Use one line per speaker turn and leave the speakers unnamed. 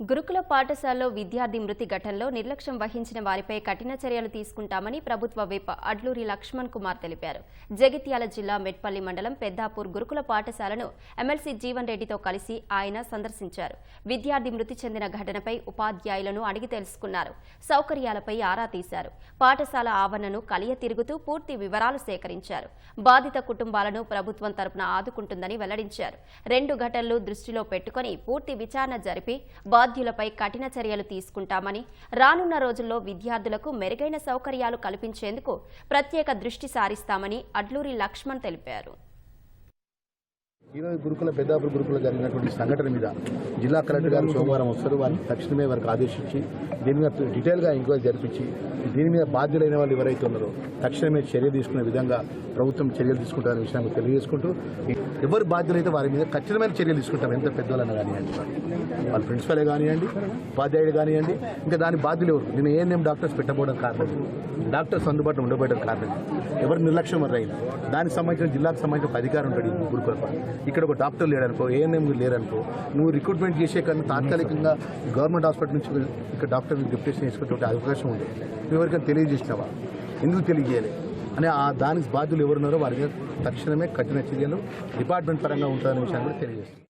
గురుకుల పాఠశాలలో విద్యార్థి మృతి ఘటనలో నిర్లక్ష్యం వహించిన వారిపై కఠిన చర్యలు తీసుకుంటామని ప్రభుత్వ విప్ అడ్లూరి లక్ష్మణ్ కుమార్ తెలిపారు. జగిత్యాల జిల్లా మెట్పల్లి మండలం పెద్దాపూర్ గురుకుల పాఠశాలను ఎమ్మెల్సీ జీవన్ రెడ్డితో కలిసి ఆయన సందర్శించారు. విద్యార్థి మృతి చెందిన ఘటనపై ఉపాధ్యాయులను అడిగి తెలుసుకున్నారు. సౌకర్యాలపై ఆరా తీశారు. పాఠశాల ఆవరణను కలియ తిరుగుతూ పూర్తి వివరాలు సేకరించారు. బాధిత కుటుంబాలను ప్రభుత్వం తరపున ఆదుకుంటుందని వెల్లడించారు. రెండు ఘటనలు దృష్టిలో పెట్టుకుని పూర్తి విచారణ జరిపి బాధ్యులపై కఠిన చర్యలు తీసుకుంటామని రానున్న రోజుల్లో విద్యార్థులకు మెరుగైన సౌకర్యాలు కల్పించేందుకు ప్రత్యేక దృష్టి సారిస్తామని అడ్లూరి లక్ష్మణ్ తెలిపారు.
ఈరోజు గురుకుల పెద్దాపురం గురుకుల జరిగినటువంటి సంఘటన మీద జిల్లా కలెక్టర్ గారు సోమవారం వస్తారు. వారిని తక్షణమే వారికి ఆదేశించి దీని మీద డీటెయిల్గా ఎంక్వైరీ జరిపించి దీని మీద బాధ్యులైన వాళ్ళు ఎవరైతే ఉన్నారో తక్షణమే చర్య తీసుకునే విధంగా ప్రభుత్వం చర్యలు తీసుకుంటారనే విషయాన్ని తెలియజేసుకుంటూ ఎవరు బాధ్యులైతే వారి మీద ఖచ్చితమైన చర్యలు తీసుకుంటాం ఎంత పెద్దవాళ్ళని కానివ్వండి వాళ్ళ ప్రిన్సిపలే కానివ్వండి ఉపాధ్యాయులు కానివ్వండి ఇంకా దాని బాధ్యులు ఎవరు? నేను ఏఎన్ఎం డాక్టర్స్ పెట్టబోవడం కారణం. డాక్టర్స్ అందుబాటులో ఉండబోయడం కారణం. ఎవరు నిర్లక్ష్యం వల్ల దానికి సంబంధించిన జిల్లాకు సంబంధించిన అధికారం ఉంటాడు ఈ గురుకుల ఇక్కడ ఒక డాక్టర్ లేడనుకో ఏఎన్ఎం లేరనుకో నువ్వు రిక్రూట్మెంట్ చేసే కానీ తాత్కాలికంగా గవర్నమెంట్ హాస్పిటల్ నుంచి ఇక్కడ డాక్టర్ డిప్యూటేషన్ చేసుకునే అవకాశం ఉంది. నువ్వు ఎవరికైనా తెలియజేసినావా? ఎందుకు తెలియజేయాలి? అని ఆ దానికి బాధ్యులు ఎవరున్నారో వారికి తక్షణమే కఠిన చర్యలు డిపార్ట్మెంట్ పరంగా ఉంటుందనే విషయాన్ని కూడా తెలియజేస్తుంది.